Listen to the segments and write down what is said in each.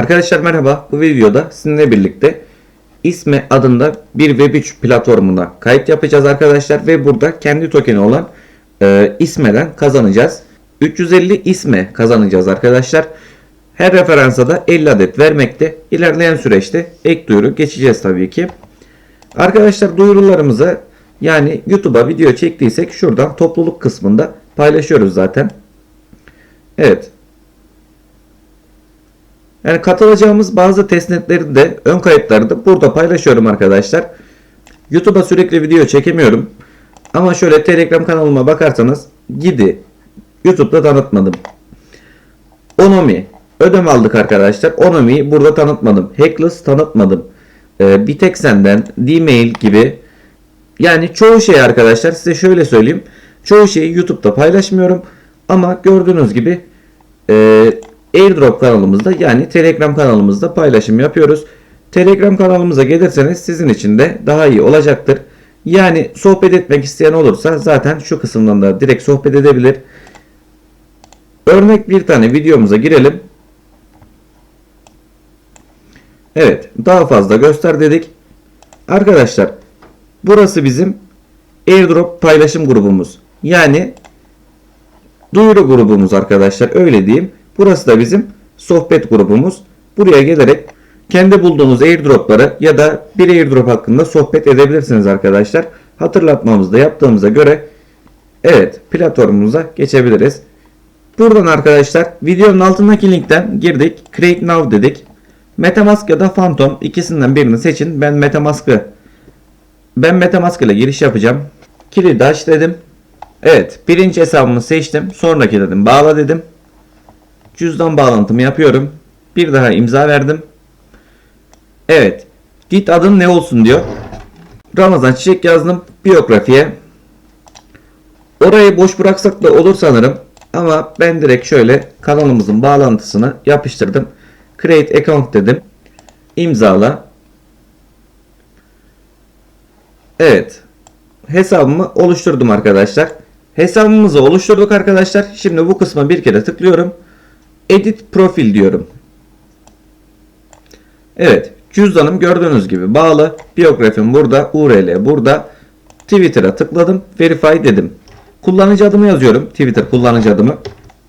Arkadaşlar merhaba. Bu videoda sizinle birlikte İSME adında bir Web3 platformuna kayıt yapacağız arkadaşlar ve burada kendi tokeni olan e, İSME'den kazanacağız. 350 İSME kazanacağız arkadaşlar. Her referansa da 50 adet vermekte. İlerleyen süreçte ek duyuru geçeceğiz tabii ki. Arkadaşlar duyurularımızı yani YouTube'a video çektiysek şuradan topluluk kısmında paylaşıyoruz zaten. Evet. Yani katılacağımız bazı testnetleri de ön kayıtları da burada paylaşıyorum arkadaşlar. YouTube'a sürekli video çekemiyorum. Ama şöyle Telegram kanalıma bakarsanız gidi YouTube'da tanıtmadım. Onomi ödeme aldık arkadaşlar. Onomi'yi burada tanıtmadım. Hackless tanıtmadım. Ee, Bitexen'den D-Mail gibi yani çoğu şey arkadaşlar size şöyle söyleyeyim. Çoğu şeyi YouTube'da paylaşmıyorum. Ama gördüğünüz gibi e, Airdrop kanalımızda yani Telegram kanalımızda paylaşım yapıyoruz. Telegram kanalımıza gelirseniz sizin için de daha iyi olacaktır. Yani sohbet etmek isteyen olursa zaten şu kısımdan da direkt sohbet edebilir. Örnek bir tane videomuza girelim. Evet daha fazla göster dedik. Arkadaşlar burası bizim airdrop paylaşım grubumuz. Yani duyuru grubumuz arkadaşlar öyle diyeyim. Burası da bizim sohbet grubumuz. Buraya gelerek kendi bulduğunuz airdropları ya da bir airdrop hakkında sohbet edebilirsiniz arkadaşlar. Hatırlatmamızda yaptığımıza göre evet platformumuza geçebiliriz. Buradan arkadaşlar videonun altındaki linkten girdik. Create Now dedik. Metamask ya da Phantom ikisinden birini seçin. Ben Metamask'ı ben Metamask ile giriş yapacağım. Kilidi aç dedim. Evet birinci hesabımı seçtim. Sonraki dedim bağla dedim. Cüzdan bağlantımı yapıyorum. Bir daha imza verdim. Evet. Git adın ne olsun diyor. Ramazan Çiçek yazdım. Biyografiye. Orayı boş bıraksak da olur sanırım. Ama ben direkt şöyle kanalımızın bağlantısını yapıştırdım. Create account dedim. İmzala. Evet. Hesabımı oluşturdum arkadaşlar. Hesabımızı oluşturduk arkadaşlar. Şimdi bu kısma bir kere tıklıyorum. Edit profil diyorum. Evet. Cüzdanım gördüğünüz gibi bağlı. Biyografim burada. URL burada. Twitter'a tıkladım. Verify dedim. Kullanıcı adımı yazıyorum. Twitter kullanıcı adımı.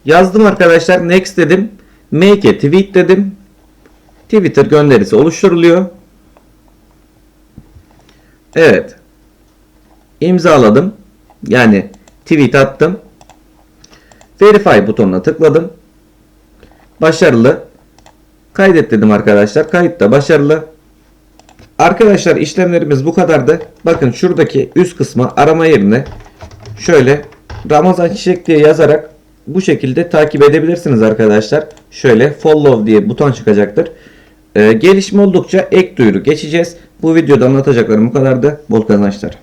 Yazdım arkadaşlar. Next dedim. Make a tweet dedim. Twitter gönderisi oluşturuluyor. Evet. İmzaladım. Yani tweet attım. Verify butonuna tıkladım. Başarılı. Kaydet dedim arkadaşlar. Kayıt da başarılı. Arkadaşlar işlemlerimiz bu kadardı. Bakın şuradaki üst kısma arama yerine şöyle Ramazan Çiçek diye yazarak bu şekilde takip edebilirsiniz arkadaşlar. Şöyle follow diye buton çıkacaktır. Ee, gelişme oldukça ek duyuru geçeceğiz. Bu videoda anlatacaklarım bu kadardı. Bol kazançlar.